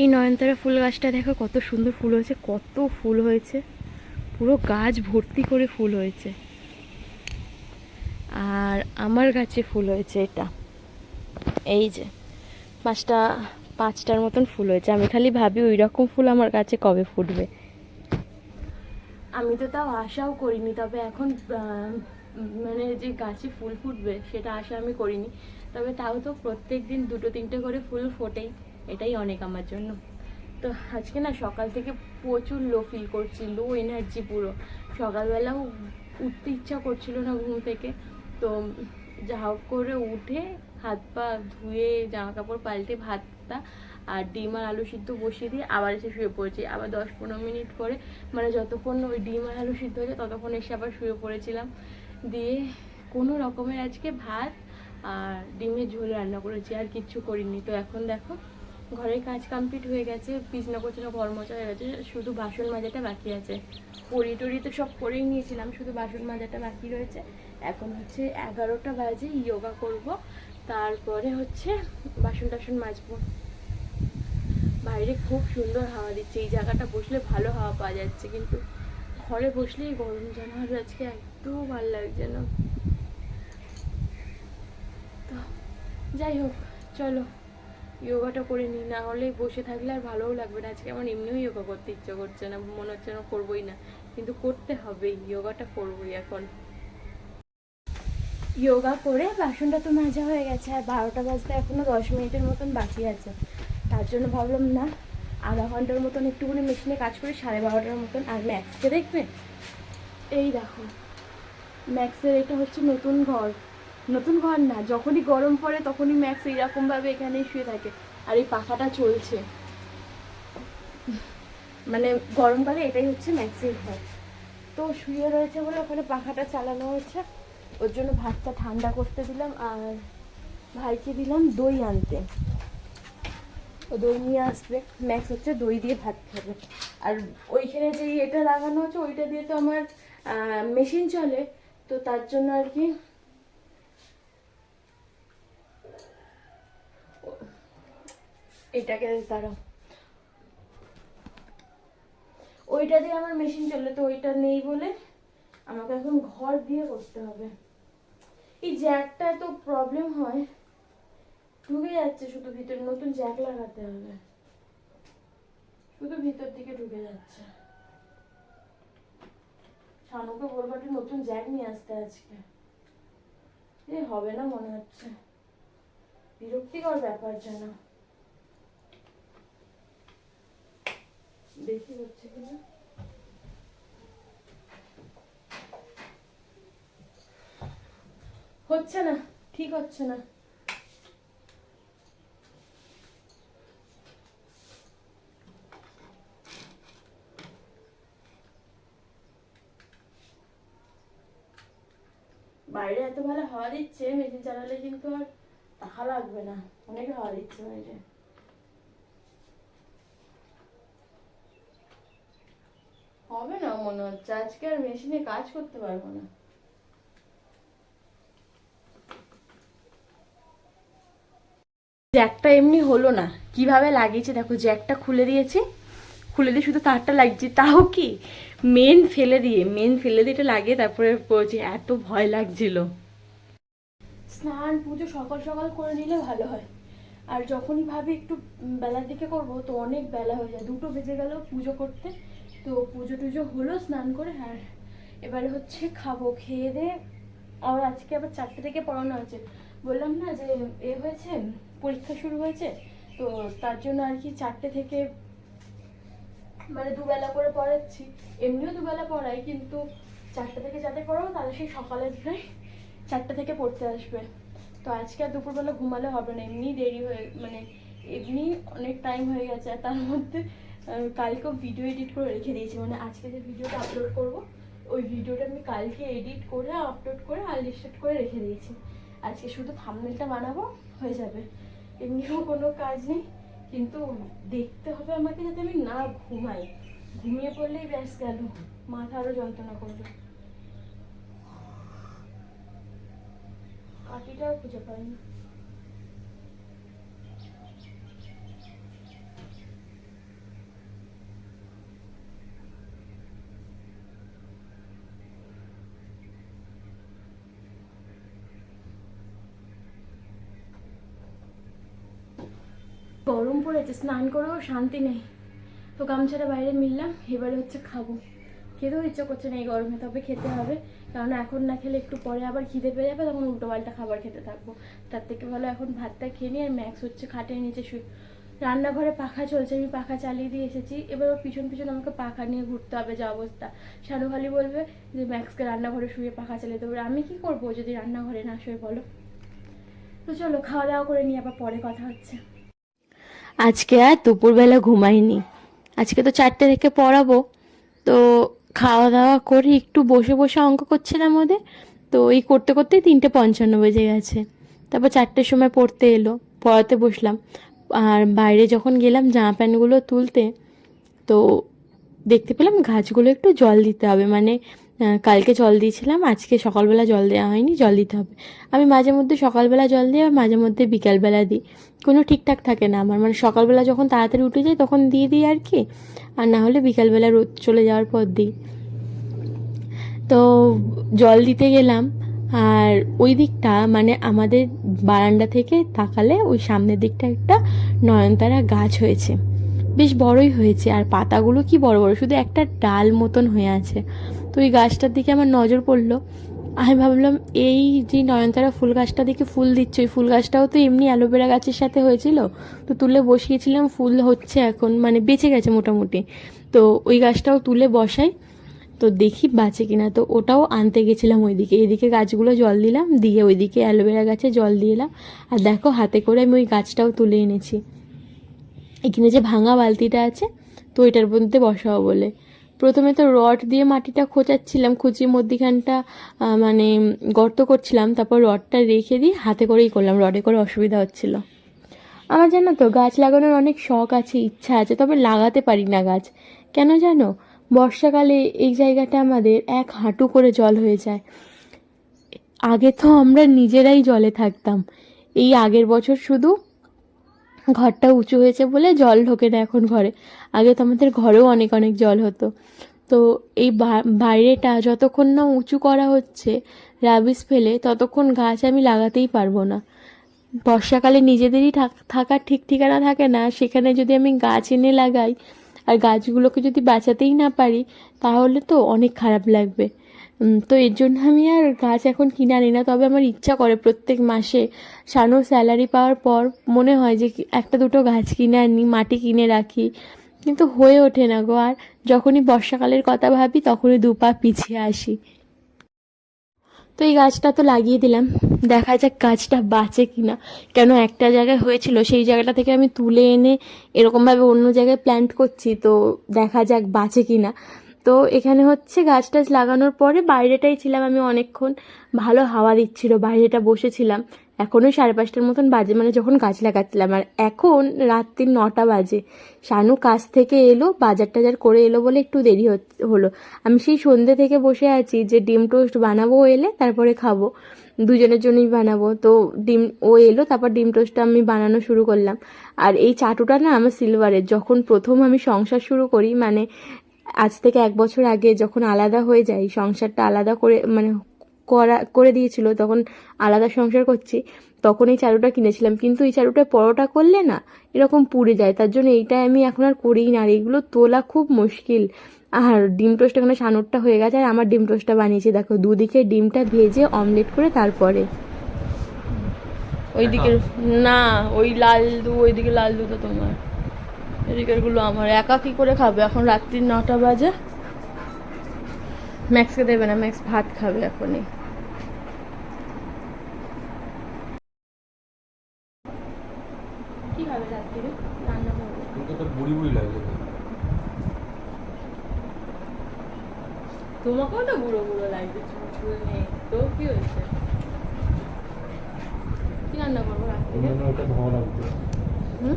এই নয়নতারা ফুল গাছটা দেখো কত সুন্দর ফুল হয়েছে, কত ফুল হয়েছে। পুরো গাছ ভর্তি করে ফুল হয়েছে। আর আমার গাছে ফুল হয়েছে এটা। এই যে, পাঁচটা, পাঁচটার মতন ফুল হয়েছে। আমি খালি ভাবি ওই রকম ফুল আমার গাছে কবে ফুটবে। আমি তো তাও আশাও করিনি, তবে এখন মানে যে গাছে ফুল ফুটবে সেটা আশা আমি করিনি। তবে তাও তো প্রত্যেক দিন দুটো, তিনটে করে ফুল ফোটেই। এটাই অনেক আমার জন্য। তো আজকে না সকাল থেকে প্রচুর লো ফিল করছি লো এনার্জি পুরো। সকালবেলাও উঠতে ইচ্ছা করছিল না ঘুম থেকে। তো যা হোক করে উঠে হাত পা ধুয়ে জামা কাপড় পাল্টে ভাতটা আর ডিম আর আলু সিদ্ধ বসিয়ে দিয়ে আবার এসে শুয়ে পড়েছি। আবার দশ পনেরো মিনিট পরে মানে যতক্ষণ ওই ডিম আর আলু সিদ্ধ হয়েছে ততক্ষণ এসে আবার শুয়ে পড়েছিলাম। দিয়ে কোনো রকমের আজকে ভাত আর ডিমের ঝোল রান্না করেছি, আর কিচ্ছু করিনি। তো এখন দেখো ঘরের কাজ কমপ্লিট হয়ে গেছে, বিছনা কোচনা ঘর মোছা হয়ে গেছে, শুধু বাসন মাজাটা বাকি আছে। পরি টরি তো সব করেই নিয়েছিলাম, শুধু বাসন মাজাটা বাকি রয়েছে। এখন হচ্ছে এগারোটা বাজে যোগা করব, তারপরে হচ্ছে বাসন টাসন মাজবো। বাইরে খুব সুন্দর হাওয়া দিচ্ছে, এই জায়গাটা বসলে ভালো হাওয়া পাওয়া যাচ্ছে, কিন্তু ঘরে বসলেই গরম যেন আজকে একটু ভালো লাগছে না। তো, যাই হোক, চলো। যোগাটা করে নিই, না হলে বসে থাকলে আর ভালোও লাগবে না। আজকে আমার এমনিও যোগা করতে ইচ্ছে করছে না, মনে হচ্ছে না করবোই না। কিন্তু করতে হবেই যোগাটা করবোই এখন। যোগা করে বাসনটা তো মাজা হয়ে গেছে, আর বারোটা বাজতে এখনও দশ মিনিটের মতন বাকি আছে। তার জন্য ভাবলাম, না, আধা ঘণ্টার মতন একটুখানি মেশিনে কাজ করি, সাড়ে বারোটার মতন। আর ম্যাক্সকে দেখবে? এই দেখো, ম্যাক্সের এটা হচ্ছে নতুন ঘর। নতুন ঘর না, যখনই গরম পড়ে তখনই ম্যাক্স এইরকমভাবে এখানেই শুয়ে থাকে। আর এই পাখাটা চলছে। মানে গরমকালে এটাই হচ্ছে ম্যাক্সের ঘর। তো শুয়ে রয়েছে বলে ওখানে পাখাটা চালানো হয়েছে। ওর জন্য ভাতটা ঠান্ডা করতে দিলাম আর ভাইকে দিলাম দই আনতে। ও দই নিয়ে আসবে। ম্যাক্স হচ্ছে দই দিয়ে ভাত খাবে। আর ওইখানে যে এটা লাগানো হচ্ছে, ওইটা দিয়ে তো আমার মেশিন চলে। তো তার জন্য আর কি এটাকে দাঁড়াও। ওইটা দিয়ে আমার মেশিন চলে তো ওইটা নেই বলে আমাকে এখন ঘর দিয়ে করতে হবে। এই জ্যাকটা তো প্রবলেম হয়। ঢুকে যাচ্ছে শুধু ভিতরে, নতুন জ্যাক লাগাতে হবে। শুধু ভিতর দিকে ঢুকে যাচ্ছে। শানুকে বলব একটা নতুন জ্যাক নিয়ে আসতে আজকে। এ হবে না মনে হচ্ছে। বিরক্তিকর ব্যাপার যেন। দেখি হচ্ছে কিনা। হচ্ছে না, ঠিক হচ্ছে না। বাইরে এত ভালো হাওয়া দিচ্ছে, মেশিন চালালে কিন্তু আর টাকা লাগবে না। অনেক হাওয়া দিচ্ছে বাইরে হবে না মনে হচ্ছে। আজকে আর মেশিনে কাজ করতে পারব না। জ্যাকটা এমনি হলো না। কীভাবে লাগিয়েছে? দেখো, জ্যাকটা খুলে দিয়েছি। খুলে দিয়ে শুধু তারটা লাগছে। তাও কি? মেন ফেলে দিয়ে মেন ফেলে দিয়ে এটা লাগিয়ে তারপরে করেছি এত ভয় লাগছিল। স্নান, পুজো সকাল সকাল করে নিলে ভালো হয়। আর যখনই ভাবি একটু বেলার দিকে করব, তো অনেক বেলা হয়ে যায়। দুটো বেজে গেল পুজো করতে। তো পুজো টুজো হলো, স্নান করে আর এবারে হচ্ছে খাব, খেয়ে দিয়ে আর আজকে আবার চারটে থেকে পড়ানো আছে। বললাম না যে এ হয়েছে, পরীক্ষা শুরু হয়েছে, তো তার জন্য আর কি চারটে থেকে মানে দুবেলা করে পড়াচ্ছি। এমনিও দুবেলা পড়াই, কিন্তু চারটে থেকে যাতে পড়াবো তাহলে সেই সকালের প্রায় চারটে থেকে পড়তে আসবে। তো আজকে আর দুপুরবেলা ঘুমালে হবে না, এমনি দেরি হয়ে মানে এমনি অনেক টাইম হয়ে গেছে, আর তার মধ্যে কালকেও ভিডিও এডিট করে রেখে দিয়েছি। মানে আজকে যে ভিডিওটা আপলোড করব, ওই ভিডিওটা আমি কালকে এডিট করে আপলোড করে আনলিস্টেড করে রেখে দিয়েছি। আজকে শুধু থামনেলটা বানাবো, হয়ে যাবে। এমনিও কোনো কাজ নেই, কিন্তু দেখতে হবে আমাকে যাতে আমি না ঘুমাই। ঘুমিয়ে পড়লেই ব্যাস গেল, মাথা আরও যন্ত্রণা করবে। কাঠিটাও খুঁজে পাইনি গরম পড়েছে, স্নান করেও শান্তি নেই। তো গামছাটা বাইরে মিললাম, এবারে হচ্ছে খাব। খেতেও ইচ্ছে করছে না এই গরমে, তবে খেতে হবে। কারণ এখন না খেলে একটু পরে আবার খিদে পেয়ে যাবে, তখন উল্টো পাল্টা খাবার খেতে থাকব। তার থেকে ভালো এখন ভাতটা খেয়ে নিই আর ম্যাক্স হচ্ছে খাটের নিচে শুয়ে। রান্নাঘরে পাখা চলছে, আমি পাখা চালিয়ে দিয়ে এসেছি। এবার ওর পিছন পিছন আমাকে পাখা নিয়ে ঘুরতে হবে, যা অবস্থা। শানু খালি বলবে যে, ম্যাক্সকে রান্নাঘরে শুয়ে পাখা চালিয়ে দেবো। আমি কি করব যদি রান্নাঘরে না শুয়ে, বলো? তো চলো, খাওয়া দাওয়া করে নিয়ে আবার পরে কথা হচ্ছে। আজকে আর দুপুরবেলা ঘুমাইনি। আজকে তো চারটে থেকে পড়াবো। তো খাওয়া দাওয়া করে একটু বসে বসে অঙ্ক করছিলাম ওদের। তো এই করতে করতেই তিনটে পঞ্চান্ন বেজে গেছে। তারপর চারটের সময় পড়তে এলো। পড়াতে বসলাম। আর বাইরে যখন গেলাম জামা প্যান্টগুলো তুলতে, তো দেখতে পেলাম গাছগুলো একটু জল দিতে হবে। মানে কালকে জল দিয়েছিলাম, আজকে সকালবেলা জল দেওয়া হয়নি, জল দিতে হবে। আমি মাঝে মধ্যে সকালবেলা জল দিই আর মাঝে মধ্যে বিকালবেলা দিই। কোনো ঠিকঠাক থাকে না আমার মানে সকালবেলা যখন তাড়াতাড়ি উঠে যাই তখন দিয়ে দিই আর কি, আর না হলে বিকালবেলা রোদ চলে যাওয়ার পর দিই। তো জল দিতে গেলাম, আর ওই দিকটা মানে আমাদের বারান্দা থেকে তাকালে ওই সামনের দিকটা একটা নয়নতারা গাছ হয়েছে। বেশ বড়ই হয়েছে। আর পাতাগুলো কি বড় বড়? শুধু একটা ডাল মতন হয়ে আছে। তো ওই গাছটার দিকে আমার নজর পড়ল। আমি ভাবলাম, এই যে নয়নতারা ফুল গাছটা দিকে ফুল দিচ্ছে, ওই ফুল গাছটাও তো এমনি অ্যালোভেরা গাছের সাথে হয়েছিল। তো তুলে বসিয়েছিলাম, ফুল হচ্ছে এখন মানে বেঁচে গেছে মোটামুটি। তো ওই গাছটাও তুলে বসাই। তো দেখি বাঁচে কিনা। তো ওটাও আনতে গেছিলাম ওইদিকে। এদিকে গাছগুলো জল দিলাম, দিয়ে ওইদিকে অ্যালোভেরা গাছে জল দিয়ে এলাম। আর দেখো, হাতে করে আমি ওই গাছটাও তুলে এনেছি। এখানে যে ভাঙা বালতিটা আছে, তো ওইটার মধ্যে বসাবো বলে। প্রথমে তো রড দিয়ে মাটিটা খোঁচাচ্ছিলাম খুঁচিয়ে মধ্যিখানটা মানে গর্ত করছিলাম, তারপর রডটা রেখে দিয়ে হাতে করেই করলাম, রডে করে অসুবিধা হচ্ছিল। আমার জানো তো, গাছ লাগানোর অনেক শখ আছে, ইচ্ছা আছে, তবে লাগাতে পারি না গাছ। কেন জানো? বর্ষাকালে এই জায়গাটা আমাদের এক হাঁটু করে জল হয়ে যায়। আগে তো আমরা নিজেরাই জলে থাকতাম। এই আগের বছর শুধু ঘরটা উঁচু হয়েছে বলে জল ঢোকে না এখন ঘরে। আগে তো আমাদের ঘরেও অনেক অনেক জল হতো। তো এই বাইরেটা যতক্ষণ না উঁচু করা হচ্ছে, রাবিশ ফেলে, ততক্ষণ গাছ আমি লাগাতেই পারব না। বর্ষাকালে নিজেদেরই থাক- থাকার ঠিক ঠিকানা থাকে না। সেখানে যদি আমি গাছ এনে লাগাই, আর গাছগুলোকে যদি বাঁচাতেই না পারি, তাহলে তো অনেক খারাপ লাগবে। তো এর জন্য আমি আর গাছ এখন কিনে আনি না। তবে আমার ইচ্ছা করে প্রত্যেক মাসে সানুর স্যালারি পাওয়ার পর মনে হয় যে একটা দুটো গাছ কিনে আনি, মাটি কিনে রাখি। কিন্তু হয়ে ওঠে না গো। আর যখনই বর্ষাকালের কথা ভাবি, তখনই দু পা পিছিয়ে আসি। তো এই গাছটা তো লাগিয়ে দিলাম। দেখা যাক গাছটা বাঁচে কিনা। কেন একটা জায়গায় হয়েছিল, সেই জায়গাটা থেকে আমি তুলে এনে এরকমভাবে অন্য জায়গায় প্ল্যান্ট করছি। তো দেখা যাক বাঁচে কিনা। তো এখানে হচ্ছে গাছ টাছ লাগানোর পরে বাইরেটাই ছিলাম আমি অনেকক্ষণ। ভালো হাওয়া দিচ্ছিল, বাইরেটা বসেছিলাম। এখনও সাড়ে পাঁচটার মতন বাজে মানে যখন গাছ লাগাচ্ছিলাম। আর এখন রাত্রি নটা বাজে। শানু কাজ থেকে এলো, বাজার টাজার করে এলো বলে একটু দেরি হলো। আমি সেই সন্ধ্যে থেকে বসে আছি যে ডিম টোস্ট বানাবো এলে, তারপরে খাব। দুজনের জন্যই বানাবো। তো ডিম, ও এলো, তারপর ডিম টোস্টটা আমি বানানো শুরু করলাম। আর এই চাটুটা না আমার সিলভারের যখন প্রথম আমি সংসার শুরু করি মানে আজ থেকে এক বছর আগে যখন আলাদা হয়ে যাই, সংসারটা আলাদা করে মানে করা, করে দিয়েছিল, তখন আলাদা সংসার করছি, তখন এই চারুটা কিনেছিলাম। কিন্তু এই চারুটা পরোটা করলে না, এরকম পুড়ে যায়। তার জন্য এইটা আমি এখন আর করিই না। আর এইগুলো তোলা খুব মুশকিল। আর ডিম টোস্ট এখানে সানুরটা হয়ে গেছে, আর আমার ডিম টোস্টটা বানিয়েছি। দেখো, দুদিকে ডিমটা ভেজে অমলেট করে তারপরে। ওইদিকে না, ওই লাল দু, ওইদিকে লাল দুটো তোমার। এদিকেরগুলো আমার একা কি করে খাবে? এখন রাত্রি নটা বাজে। ম্যাক্সকে দেবে না ম্যাক্স ভাত খাবে এখনই। তোমাকেও তো বুড়ো বুড়ো চুল চুল নেই। তো কি হয়েছে? কি রান্না করব ওটা হুম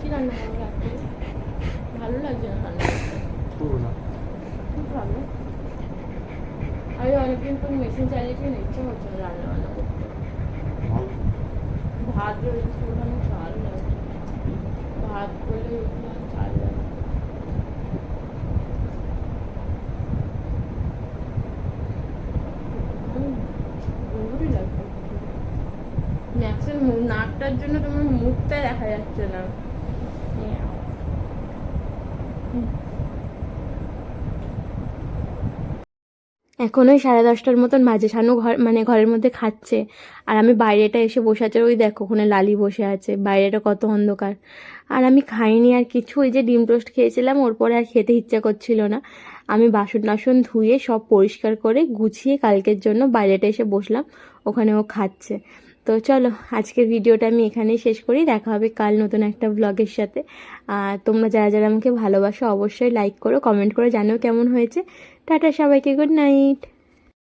কি রান্না করব ভালো লাগছে না রান্না করতে না খুব ভালো। আমি অনেকদিন তো মেশিন চালিয়েছি ইচ্ছে হচ্ছে না রান্না বান্না করতে। ভাত রয়েছে ওখানে চাল লাগে ভাত করলে চাল লাগে হুম, গরুরই লাগবে। ম্যাক্স নাচের মুখ নাকটার জন্য তোমার মুখটা দেখা যাচ্ছে না। এখন ওই সাড়ে দশটার মতন বাজে। শানু ঘর মানে ঘরের মধ্যে খাচ্ছে। আর আমি বাইরেটা এসে বসে আছে, ওই দেখো ওখানে লালি বসে আছে। বাইরেটা কত অন্ধকার। আর আমি খাইনি আর কিছু, ওই যে ডিম টোস্ট খেয়েছিলাম, ওর পরে আর খেতে ইচ্ছা করছিল না। আমি বাসন টাসন ধুয়ে সব পরিষ্কার করে গুছিয়ে কালকের জন্য বাইরেটা এসে বসলাম, ওখানে ও খাচ্ছে। তো চলো, আজকের ভিডিওটা আমি এখানেই শেষ করি। দেখা হবে কাল নতুন একটা ব্লগের সাথে। আর তোমরা যারা যারা আমাকে ভালোবাসো, অবশ্যই লাইক করো কমেন্ট করে জানো কেমন হয়েছে। টাটা সবাইকে গুড নাইট